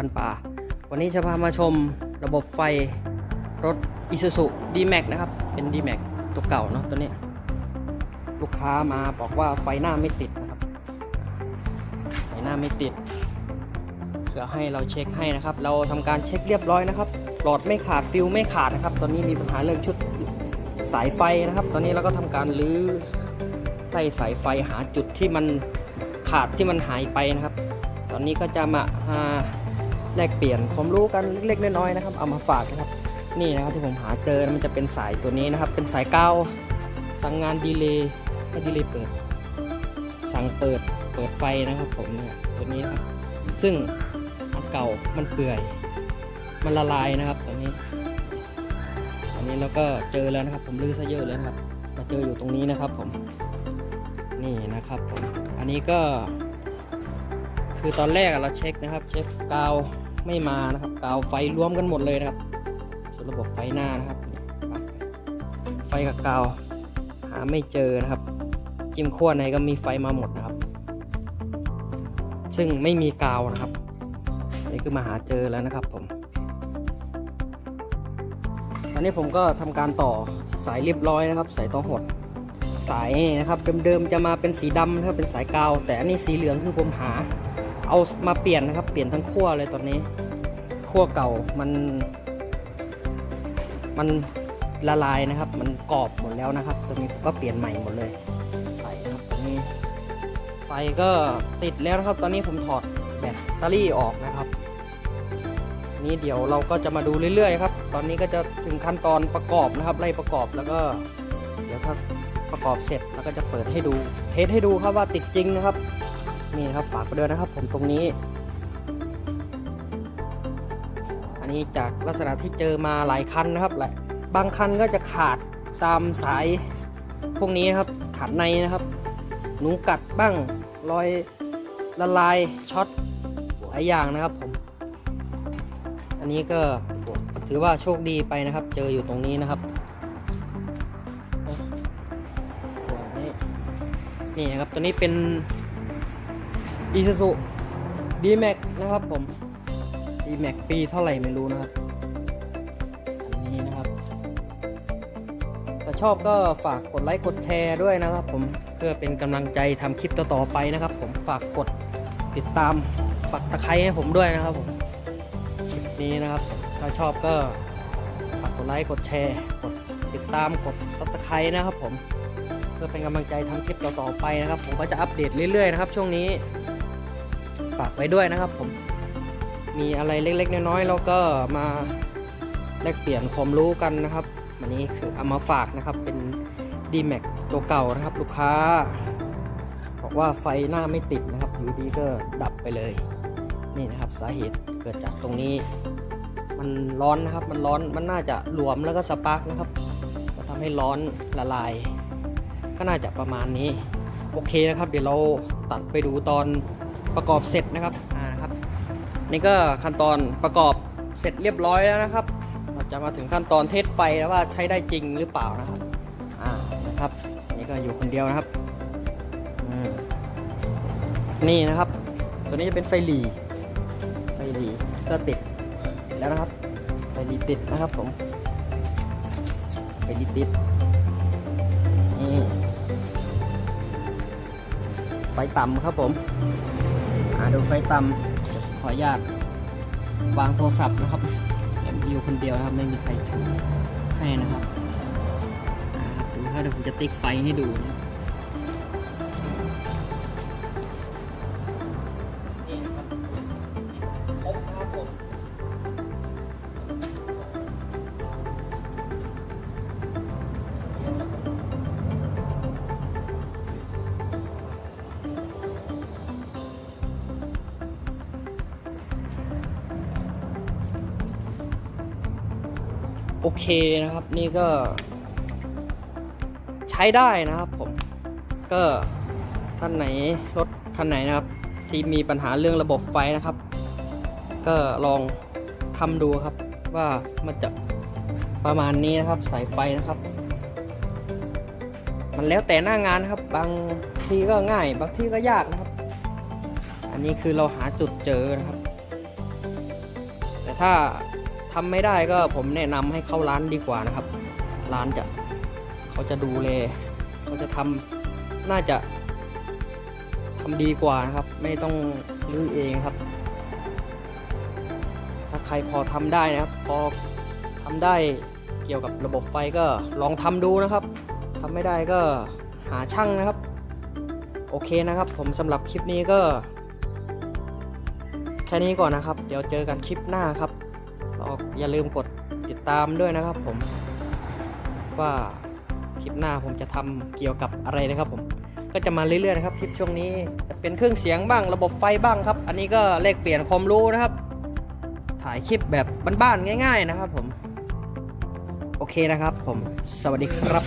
บ้านป่า วันนี้จะพามาชมระบบไฟรถ Isuzu D-Max นะครับ เป็น D-Max ตัวเก่าเนาะตัวนี้ ลูกค้ามาบอกว่าไฟหน้าไม่ติดนะครับ ไฟหน้าไม่ติดเพื่อให้เราเช็คให้นะครับ เราทำการเช็คเรียบร้อยนะครับ หลอดไม่ขาดฟิลไม่ขาดนะครับ ตอนนี้มีปัญหาเรื่องชุดสายไฟนะครับ ตอนนี้เราก็ทำการรื้อไล่สายไฟหาจุดที่มันขาดที่มันหายไปนะครับ ตอนนี้ก็จะมาหา แลกเปลี่ยนความรู้กันเล็กๆน้อยๆนะครับ เอามาฝากนะครับ นี่นะครับที่ผมหาเจอมันจะเป็นสายตัวนี้นะครับ เป็นสายเกาสั่งงานดีเลย์ให้ดีเลย์เปิด สั่งเปิดเปิดไฟนะครับผมเนี่ยตัวนี้นะครับ ซึ่งอันเก่ามันเปื่อย มันละลายนะครับตอนนี้ตอนนี้เราก็เจอแล้วนะครับ ผมลื้อซะเยอะเลยนะครับ มาเจออยู่ตรงนี้นะครับผม นี่นะครับผม อันนี้ก็ คือตอนแรกเราเช็คนะครับ เช็คกาวไม่มานะครับกาวไฟรวมกันหมดเลยนะครับส่วนระบบไฟหน้านะครับ ไฟกับกาวหาไม่เจอนะครับ จิ้มขั้วไหนก็มีไฟมาหมดนะครับ ซึ่งไม่มีกาวนะครับนี่คือมาหาเจอแล้วนะครับผมตอนนี้ผมก็ทำการต่อสายเรียบร้อยนะครับ สายต่อหดสายนี่นะครับเดิมๆจะมาเป็นสีดำนะครับเป็นสายกาว แต่อันนี้สีเหลืองคือผมหา เอามาเปลี่ยนนะครับ เปลี่ยนทั้งขั้วเลยตอนนี้ขั้วเก่ามัน มันละลายนะครับ มันกรอบหมดแล้วนะครับตอนนี้ผมก็เปลี่ยนใหม่หมดเลยไฟครับตอนนี้ไฟก็ติดแล้วนะครับ ตอนนี้ผมถอดแบตเตอรี่ออกนะครับ นี้เดี๋ยวเราก็จะมาดูเรื่อยๆครับ ตอนนี้ก็จะถึงขั้นตอนประกอบนะครับ ไล่ประกอบแล้วก็ เดี๋ยวถ้าประกอบเสร็จแล้วก็จะเปิดให้ดู เทสให้ดูครับว่าติดจริงนะครับ นี่นะครับฝากไปด้วยนะครับ ผมตรงนี้ อันนี้จากลักษณะที่เจอมาหลายคันนะครับหลายบางคันก็จะขาดตามสายพวกนี้นะครับขาดในนะครับ หนูกัดบ้างรอยละลายช็อตหลายอย่างนะครับผม อันนี้ก็ถือว่าโชคดีไปนะครับ เจออยู่ตรงนี้นะครับนี่นะครับตัวนี้เป็น Isuzu D-Max นะครับผม D-Max ปีเท่าไหร่ไม่รู้นะครับ อันนี้นะครับ ถ้าชอบก็ฝากกดไลค์กดแชร์ด้วยนะครับผม เพื่อเป็นกำลังใจทำคลิปต่อๆไปนะครับ ผมฝากกดติดตามปักตะไคร้ให้ผมด้วยนะครับผม คลิปนี้นะครับ ถ้าชอบก็ฝากกดไลค์กดแชร์กดติดตามกดซับสไครต์นะครับผม เพื่อเป็นกำลังใจทำคลิปต่อๆไปนะครับ ผมก็จะอัปเดตเรื่อยๆนะครับ ช่วงนี้ ฝากไว้ด้วยนะครับผม มีอะไรเล็ก ๆ น้อยๆเราก็มาแลกเปลี่ยนความรู้กันนะครับวันนี้คือเอามาฝากนะครับเป็น D-Max ตัวเก่านะครับ ลูกค้า บอกว่าไฟหน้าไม่ติดนะครับอยู่ดีก็ดับไปเลย นี่นะครับสาเหตุเกิดจากตรงนี้ มันร้อนนะครับ มันร้อนมันน่าจะหลวมแล้วก็สปาร์กนะครับก็ทำให้ร้อนละลาย ก็น่าจะประมาณนี้ โอเคนะครับ เดี๋ยวเราตัดไปดูตอน ประกอบเสร็จนะครับอ่านะครับนี่ก็ขั้นตอนประกอบเสร็จเรียบร้อยแล้วนะครับเราจะมาถึงขั้นตอนเทสไฟแล้วว่าใช้ได้จริงหรือเปล่านะครับอ่านะครับนี่ก็อยู่คนเดียวนะครับอืมนี่นะครับ ตัวนี้จะเป็นไฟหลีไฟหลีก็ติดแล้วนะครับ ไฟหลีติดนะครับผมไฟหลีติดนี่ไฟต่ำครับผม หาดูไฟต่ำขออนุญาตวางโทรศัพท์นะครับอยู่คนเดียวนะครับไม่มีใครถือให้นะครับอ่าครับถ้าเดี๋ยวผมจะติ๊กไฟให้ดูนะ โอเคนะครับ นี่ก็ ใช้ได้นะครับผม ก็ท่านไหนรถคันไหนนะครับ ที่มีปัญหาเรื่องระบบไฟนะครับ ก็ลองทำดูครับ ว่ามันจะประมาณนี้นะครับ สายไฟนะครับ มันแล้วแต่หน้างานนะครับ บางทีก็ง่าย บางทีก็ยากนะครับ อันนี้คือเราหาจุดเจอนะครับ แต่ถ้า ทำไม่ได้ก็ผมแนะนำให้เข้าร้านดีกว่านะครับ ร้านจะเขาจะดูแลเขาจะทำน่าจะทำดีกว่านะครับ ไม่ต้องรื้อเองครับ ถ้าใครพอทำได้นะครับ พอทำได้เกี่ยวกับระบบไฟก็ลองทำดูนะครับทำไม่ได้ก็หาช่างนะครับ โอเคนะครับ ผมสำหรับคลิปนี้ก็ แค่นี้ก่อนนะครับ เดี๋ยวเจอกันคลิปหน้าครับ ก็อย่าลืมกดติดตามด้วยนะครับผม ว่าคลิปหน้าผมจะทำเกี่ยวกับอะไรนะครับผมก็จะมาเรื่อยๆนะครับคลิปช่วงนี้จะเป็นเครื่องเสียงบ้างระบบไฟบ้างครับ อันนี้ก็เลขเปลี่ยนความรู้นะครับ ถ่ายคลิปแบบบ้านๆง่าย ๆ นะครับผม โอเคนะครับผมสวัสดีครับ